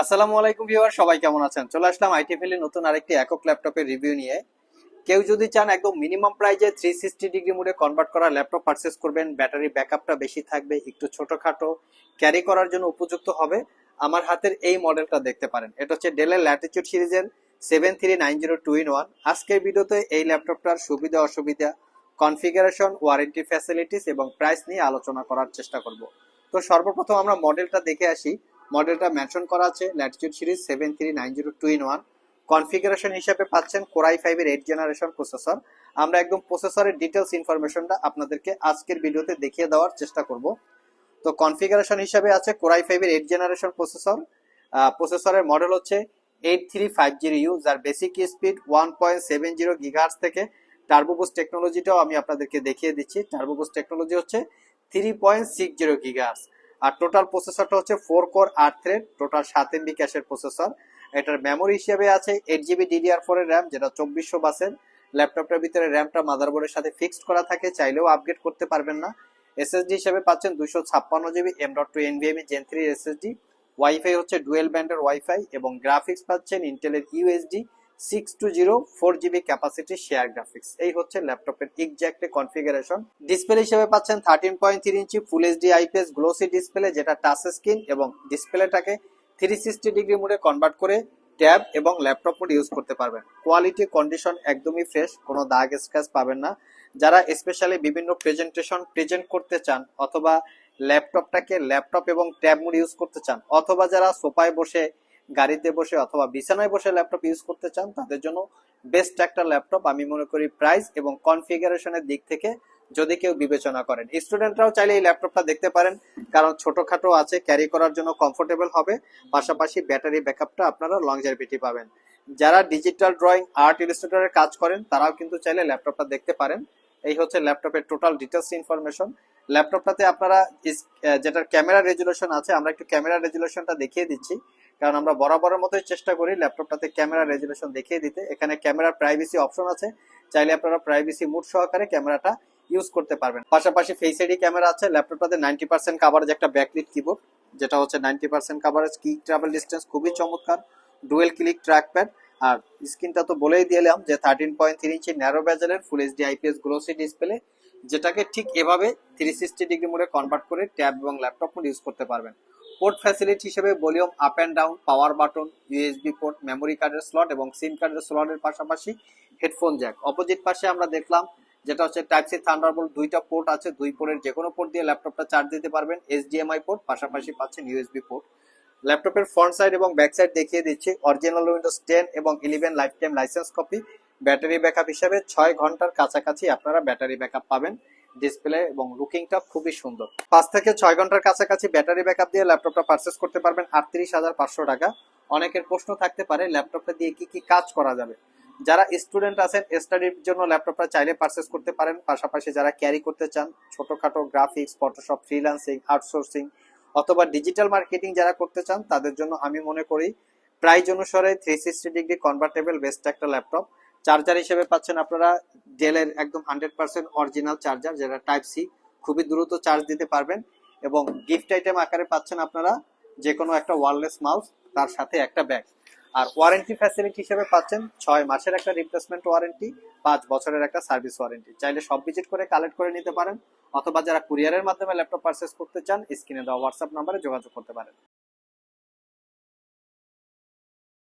আসসালামু আলাইকুম ভিউয়ার, সবাই কেমন আছেন? চলে আসলাম আইটি ফিলি নতুন আরেকটি একক ল্যাপটপের রিভিউ নিয়ে। কেউ যদি চান একদম মিনিমাম প্রাইজে থ্রি সিক্সটি ডিগ্রি মোডে কনভার্ট করা ল্যাপটপ পারচেস করবেন, ব্যাটারি ব্যাকআপটা বেশি থাকবে, একটু ছোটখাটো ক্যারি করার জন্য উপযুক্ত হবে। আমার হাতের এই মডেলটা দেখতে পারেন। এটা হচ্ছে ডেলের ল্যাটিচিউড সিরিজের seven three nine zero two in one আজকের ভিডিওতে এই ল্যাপটপটার সুবিধা অসুবিধা কনফিগারেশন ওয়ারেন্টি ফ্যাসিলিটিস এবং প্রাইস নিয়ে আলোচনা করার চেষ্টা করব। তো সর্বপ্রথম আমরা মডেলটা দেখে আসি। মডেলটা মেনশন করা আছে latitude series seven three nine zero two in one configuration হিসাবে পাচ্ছেন কোরাই ফাইভের এইট জেনারেশন প্রসেসর আমরা একদম প্রসেসরের ডিটেলস ইনফরমেশনটা আপনাদেরকে আজকের ভিডিওতে দেখিয়ে দেওয়ার চেষ্টা করব। তো কনফিগারেশন হিসাবে আছে কোরাই ফাইভের এইট জেনারেশন প্রসেসর প্রসেসরের মডেল হচ্ছে eight three five zero U যার basic speed one point seven zero gigahertz থেকে টার্বোবুস টেকনোলজিটাও আমি আপনাদেরকে দেখিয়ে দিচ্ছি। টার্বোবুস টেকনোলজি হচ্ছে three point six zero gigahertz আর টোটাল প্রসেসরটা হচ্ছে ফোর কোর আট থ্রেড টোটাল সাত এমবি ক্যাশের প্রসেসর এটার মেমোরি হিসেবে আছে এইট জিবি ডিডিআর ফোর এর র্যাম যেটা চব্বিশশো বাসের। ল্যাপটপটার ভিতরে র্যামটা মাদারবোর্ডের সাথে ফিক্সড করা থাকে, চাইলেও আপগ্রেড করতে পারবেন না। এসএসডি হিসেবে পাচ্ছেন দুশো ছাপ্পান্ন GB M dot two NVMe gen three SSD wifi হচ্ছে ডুয়েল ব্যান্ডের ওয়াইফাই এবং গ্রাফিক্স পাচ্ছেন ইন্টেলের UHD six two zero four GB capacity share graphics এই হচ্ছে ল্যাপটপের এক্সাক্ট কনফিগারেশন ডিসপ্লে হিসেবে পাচ্ছেন thirteen point three inch full HD IPS glossy display যেটা টাচ স্ক্রিন এবং ডিসপ্লেটাকে থ্রি সিক্সটি ডিগ্রি মোডে কনভার্ট করে ট্যাব এবং ল্যাপটপ মোড ইউজ করতে পারবেন। কোয়ালিটি কন্ডিশন একদমই ফ্রেশ কোনো দাগ স্ক্র্যাচ পাবেন না। যারা স্পেশালি বিভিন্ন প্রেজেন্টেশন প্রেজেন্ট করতে চান অথবা ল্যাপটপটাকে ল্যাপটপ এবং ট্যাব মোড ইউজ করতে চান, অথবা যারা সোফায় বসে গাড়িতে বসে অথবা বিছানায় বসে ল্যাপটপ ইউজ করতে চান, তাদের জন্য বেস্ট একটা ল্যাপটপ আমি মনে করি প্রাইস এবং কনফিগারেশনের দিক থেকে যদি কেউ বিবেচনা করেন। স্টুডেন্টরাও চাইলে এই ল্যাপটপটা দেখতে পারেন, কারণ ছোটখাটো আছে ক্যারি করার জন্য কমফোর্টেবল হবে, পাশাপাশি ব্যাটারি ব্যাকআপটা আপনারা লংজারভিটি পাবেন। যারা ডিজিটাল ড্রয়িং আর্ট ইলাস্ট্রেটরের কাজ করেন, তারাও কিন্তু চাইলে ল্যাপটপটা দেখতে পারেন। এই হচ্ছে ল্যাপটপের টোটাল ডিটেলস ইনফরমেশন ল্যাপটপটাতে আপনারা যেটার ক্যামেরা রেজুলেশন আছে, আমরা একটু ক্যামেরা রেজুলেশনটা দেখিয়ে দিচ্ছি। কারণ আমরা বরাবরের মতোই চেষ্টা করি ল্যাপটপটাতে ক্যামেরা রেজুলেশন দেখিয়ে দিতে। এখানে ক্যামেরার প্রাইভেসি অপশন আছে। চাইলে আপনারা প্রাইভেসি মুড সহকারে ক্যামেরাটা ইউজ করতে পারবেন। পাশাপাশি ফেস আইডি ক্যামেরা আছে। ল্যাপটপটাতে নাইনটি পার্সেন্ট কাভারেজ একটা ব্যাকলিট কিবোর্ড যেটা হচ্ছে ninety percent coverage key travel distance খুবই চমৎকার ডুয়েল ক্লিক ট্র্যাক প্যাড আর স্ক্রিনটা তো বলেই দিলাম যে thirteen point three inch narrow ব্যাজেলের full HD IPS glossy display যেটাকে ঠিক এভাবে থ্রি সিক্সটি ডিগ্রি মোডে কনভার্ট করে ট্যাব এবং ল্যাপটপ মোড ইউজ করতে পারবেন। পোর্ট ফ্যাসিলিটি হিসেবে volume up and down power button USB port memory কার্ডের স্লট এবং সিম কার্ডের স্লটের পাশাপাশি হেডফোন জ্যাক অপোজিট পাশে আমরা দেখলাম যেটা হচ্ছে টাইপ সি থান্ডারবোল্ট দুইটা পোর্ট আছে, দুই পোর্টের যে কোনো পোর্ট দিয়ে ল্যাপটপটা চার্জ দিতে পারবেন এইচডিএমআই পোর্ট পাশাপাশি পাচ্ছেন ইউএসবি পোর্ট ল্যাপটপের ফ্রন্ট সাইড এবং ব্যাক সাইড দেখিয়ে দিচ্ছি অরিজিনাল উইন্ডোজ টেন এবং eleven lifetime licence copy battery backup হিসেবে ছয় ঘণ্টার কাছাকাছি আপনারা ব্যাটারি ব্যাকআপ পাবেন। ডিসপ্লে এবং লুকিংটা খুবই সুন্দর। পাঁচ থেকে ছয় ঘণ্টার কাছাকাছি ব্যাটারি ব্যাকআপ দিয়ে ল্যাপটপটা পারচেস করতে পারবেন আটত্রিশ হাজার পাঁচশো টাকা। অনেকের প্রশ্ন থাকতে পারে ল্যাপটপটা দিয়ে কি কি কাজ করা যাবে? যারা স্টুডেন্ট আছেন স্টাডির জন্য ল্যাপটপটা চাইলে পারচেস করতে পারেন। পাশাপাশি যারা ক্যারি করতে চান, ছোটখাটো গ্রাফিক্স ফটোশপ ফ্রিল্যান্সিং আউটসোর্সিং অথবা ডিজিটাল মার্কেটিং যারা করতে চান, তাদের জন্য আমি মনে করি প্রাইজ অনুসারে three sixty degree convertible best একটা ল্যাপটপ চার্জার হিসেবে পাচ্ছেন আপনারা ডেলের একদম হান্ড্রেড পার্সেন্ট অরিজিনাল চার্জার, যেটা টাইপ সি। খুবই দ্রুত চার্জ দিতে পারবেন এবং গিফট আইটেম আকারে পাচ্ছেন আপনারা যে কোনো একটা ওয়ারলেস মাউস, তার সাথে একটা ব্যাগ। আর ওয়ারেন্টি ফ্যাসিলিটি হিসেবে পাচ্ছেন ছয় মাসের একটা রিপ্লেসমেন্ট ওয়ারেন্টি পাঁচ বছরের একটা সার্ভিস ওয়ারেন্টি চাইলে সব ভিজিট করে কালেক্ট করে নিতে পারেন, অথবা যারা কুরিয়ারের মাধ্যমে ল্যাপটপ পারচেস করতে চান স্ক্রিনে দেওয়া হোয়াটসঅ্যাপ নাম্বারে যোগাযোগ করতে পারেন।